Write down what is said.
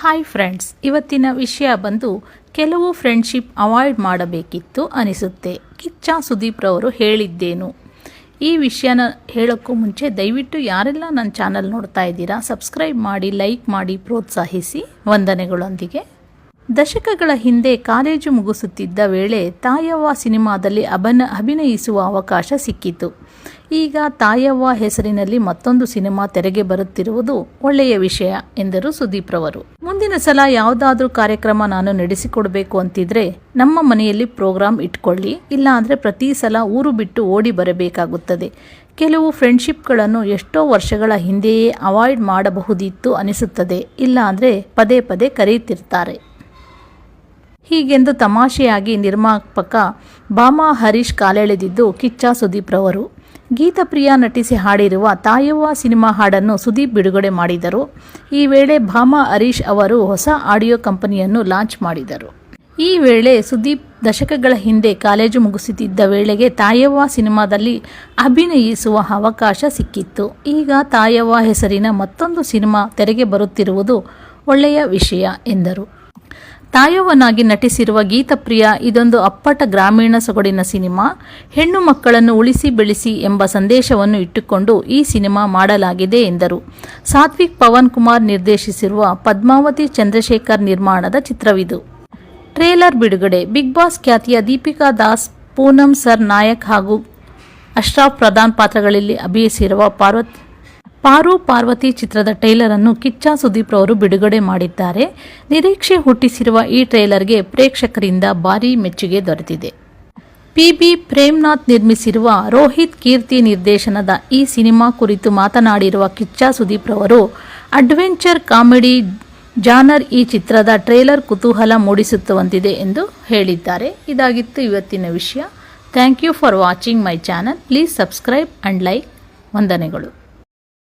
Hi friends ಇವತ್ತಿನ ವಿಷಯ ಬಂದು ಕೆಲವು ಫ್ರೆಂಡ್ಶಿಪ್ ಅವಾಯ್ಡ್ ಮಾಡಬೇಕಿತ್ತು ಅನಿಸುತ್ತೆ. ಕಿಚ್ಚ ಸುದೀಪ್ ರವರು ಹೇಳಿದ್ದೇನು. ಈ ವಿಷಯನ ಹೇಳೋಕ್ಕೂ ಮುಂಚೆ ದಯವಿಟ್ಟು ಯಾರೆಲ್ಲ ನನ್ನ ಚಾನಲ್ ನೋಡ್ತಾ ಇದ್ದೀರಾ ಸಬ್ಸ್ಕ್ರೈಬ್ ಮಾಡಿ ಲೈಕ್ ಮಾಡಿ, ಪ್ರೋತ್ಸಾಹಿಸಿ. ವಂದನೆಗಳೊಂದಿಗೆ. ದಶಕಗಳ ಹಿಂದೆ ಕಾಲೇಜು ಮುಗಿಸುತ್ತಿದ್ದ ವೇಳೆ ತಾಯವ್ವ ಸಿನಿಮಾದಲ್ಲಿ ಅಭನ ಅಭಿನಯಿಸುವ ಅವಕಾಶ ಸಿಕ್ಕಿತು. ಈಗ ತಾಯವ್ವ ಹೆಸರಿನಲ್ಲಿ ಮತ್ತೊಂದು ಸಿನಿಮಾ ತೆರೆಗೆ ಬರುತ್ತಿರುವುದು ಒಳ್ಳೆಯ ವಿಷಯ ಎಂದರು ಸುದೀಪ್ ರವರು. ಮುಂದಿನ ಸಲ ಯಾವುದಾದ್ರೂ ಕಾರ್ಯಕ್ರಮ ನಾನು ನಡೆಸಿಕೊಡ್ಬೇಕು ಅಂತಿದ್ರೆ ನಮ್ಮ ಮನೆಯಲ್ಲಿ ಪ್ರೋಗ್ರಾಂ ಇಟ್ಕೊಳ್ಳಿ ಇಲ್ಲ ಅಂದರೆ ಪ್ರತಿ ಸಲ ಊರು ಬಿಟ್ಟು ಓಡಿ ಬರಬೇಕಾಗುತ್ತದೆ. ಕೆಲವು ಫ್ರೆಂಡ್ಶಿಪ್ಗಳನ್ನು ಎಷ್ಟೋ ವರ್ಷಗಳ ಹಿಂದೆಯೇ ಅವಾಯ್ಡ್ ಮಾಡಬಹುದಿತ್ತು ಅನಿಸುತ್ತದೆ ಇಲ್ಲ ಅಂದರೆ ಪದೇ ಪದೇ ಕರೆಯುತ್ತಿರ್ತಾರೆ. ಹೀಗೆಂದು ತಮಾಷೆಯಾಗಿ ನಿರ್ಮಾಪಕ ಬಾಮಾ ಹರೀಶ್ ಕಾಲೆಳೆದಿದ್ದು ಕಿಚ್ಚ ಸುದೀಪ್ ರವರು. ಗೀತಪ್ರಿಯ ನಟಿಸಿ ಹಾಡಿರುವ ತಾಯವ್ವ ಸಿನಿಮಾ ಹಾಡನ್ನು ಸುದೀಪ್ ಬಿಡುಗಡೆ ಮಾಡಿದರು. ಈ ವೇಳೆ ಭಾಮಾ ಹರೀಶ್ ಅವರು ಹೊಸ ಆಡಿಯೋ ಕಂಪನಿಯನ್ನು ಲಾಂಚ್ ಮಾಡಿದರು. ಈ ವೇಳೆ ಸುದೀಪ್ ದಶಕಗಳ ಹಿಂದೆ ಕಾಲೇಜು ಮುಗಿಸುತ್ತಿದ್ದ ವೇಳೆಗೆ ತಾಯವ್ವ ಸಿನಿಮಾದಲ್ಲಿ ಅಭಿನಯಿಸುವ ಅವಕಾಶ ಸಿಕ್ಕಿತ್ತು. ಈಗ ತಾಯವ್ವ ಹೆಸರಿನ ಮತ್ತೊಂದು ಸಿನಿಮಾ ತೆರೆಗೆ ಬರುತ್ತಿರುವುದು ಒಳ್ಳೆಯ ವಿಷಯ, ಎಂದರು. ತಾಯವ್ವನಾಗಿ ನಟಿಸಿರುವ ಗೀತಪ್ರಿಯ ಇದೊಂದು ಅಪ್ಪಟ ಗ್ರಾಮೀಣ ಸೊಗಡಿನ ಸಿನಿಮಾ. ಹೆಣ್ಣು ಮಕ್ಕಳನ್ನು ಉಳಿಸಿ ಬೆಳೆಸಿ ಎಂಬ ಸಂದೇಶವನ್ನು ಇಟ್ಟುಕೊಂಡು ಈ ಸಿನಿಮಾ ಮಾಡಲಾಗಿದೆ ಎಂದರು. ಸಾತ್ವಿಕ್ ಪವನ್ ಕುಮಾರ್ ನಿರ್ದೇಶಿಸಿರುವ ಪದ್ಮಾವತಿ ಚಂದ್ರಶೇಖರ್ ನಿರ್ಮಾಣದ ಚಿತ್ರವಿದು. ಟ್ರೇಲರ್ ಬಿಡುಗಡೆ. ಬಿಗ್ ಬಾಸ್ ಖ್ಯಾತಿಯ ದೀಪಿಕಾ ದಾಸ್, ಪೂನಂ ಸರ್ ನಾಯಕ್ ಹಾಗೂ ಅಶ್ರಾಫ್ ಪ್ರಧಾನ್ ಪಾತ್ರಗಳಲ್ಲಿ ಅಭಿನಯಿಸಿರುವ ಪಾರ್ವತಿ ಪಾರು ಪಾರ್ವತಿ ಚಿತ್ರದ ಟ್ರೈಲರ್ ಅನ್ನು ಕಿಚ್ಚ ಸುದೀಪ್ ಅವರು ಬಿಡುಗಡೆ ಮಾಡಿದ್ದಾರೆ. ನಿರೀಕ್ಷೆ ಹುಟ್ಟಿಸಿರುವ ಈ ಟ್ರೈಲರ್ಗೆ ಪ್ರೇಕ್ಷಕರಿಂದ ಭಾರೀ ಮೆಚ್ಚುಗೆ ದೊರೆತಿದೆ. ಪಿಬಿ ಪ್ರೇಮ್ನಾಥ್ ನಿರ್ಮಿಸಿರುವ ರೋಹಿತ್ ಕೀರ್ತಿ ನಿರ್ದೇಶನದ ಈ ಸಿನಿಮಾ ಕುರಿತು ಮಾತನಾಡಿರುವ ಕಿಚ್ಚ ಸುದೀಪ್ ರವರು, ಅಡ್ವೆಂಚರ್ ಕಾಮಿಡಿ ಜಾನರ್ ಈ ಚಿತ್ರದ ಟ್ರೇಲರ್ ಕುತೂಹಲ ಮೂಡಿಸುತ್ತವಂತಿದೆ ಎಂದು ಹೇಳಿದ್ದಾರೆ. ಇದಾಗಿತ್ತು ಇವತ್ತಿನ ವಿಷಯ. Thank you for watching my channel please subscribe and like ವಂದನೆಗಳು.